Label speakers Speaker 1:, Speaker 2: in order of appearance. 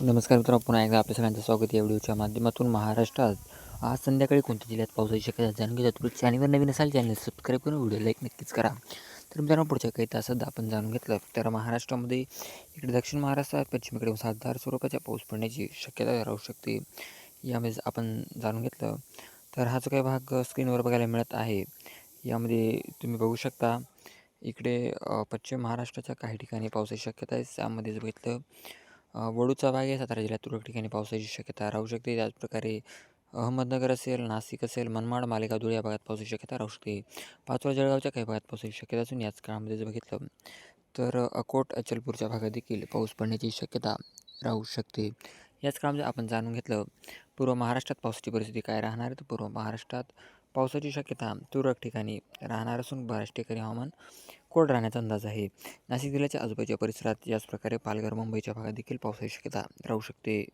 Speaker 1: नमस्कार मित्रांनो पुन्हा एकदा आपल्या सगळ्यांचं स्वागत या व्हिडिओच्या माध्यमातून. महाराष्ट्रात आज संध्याकाळी कोणत्या जिल्ह्यात पावसाची शक्यता जाणून घेतात तुम्ही चॅनलवर नवीन असाल चॅनल सबस्क्राईब करून व्हिडिओ लाईक नक्कीच करा. तर मित्रांनो पुढच्या काही तासात आपण जाणून घेतलं तर महाराष्ट्रामध्ये इकडे दक्षिण महाराष्ट्रात पश्चिमेकडे साधार स्वरूपाच्या पाऊस पडण्याची शक्यता राहू शकते. यामध्ये आपण जाणून घेतलं तर हा जो काही भाग स्क्रीनवर बघायला मिळत आहे. यामध्ये तुम्ही बघू शकता इकडे पश्चिम महाराष्ट्राच्या काही ठिकाणी पावसाची शक्यता आहे. त्यामध्ये जर बघितलं वडूचा भाग आहे सातारा जिल्ह्यात. तुरळक ठिकाणी पावसाची शक्यता राहू शकते. त्याचप्रकारे अहमदनगर असेल नाशिक असेल मनमाड मालेगाव धुळे या भागात पावसाची शक्यता राहू शकते. पाचोळा जळगावच्या काही भागात पावसाची शक्यता असून याच काळामध्ये जर बघितलं तर अकोट अचलपूरच्या भागात देखील पाऊस पडण्याची शक्यता राहू शकते. याच काळामध्ये आपण जाणून घेतलं पूर्व महाराष्ट्रात पावसाची परिस्थिती काय राहणार? आहे तर पूर्व महाराष्ट्रात पावसाची शक्यता तुरळक ठिकाणी राहणार असून बऱ्याच ठिकाणी हवामान कोरड राहण्याचा अंदाज आहे. नाशिक जिल्ह्याच्या आजूबाजूच्या परिसरात याच प्रकारे पालघर मुंबईच्या भागात देखील पावसाची शक्यता राहू शकते.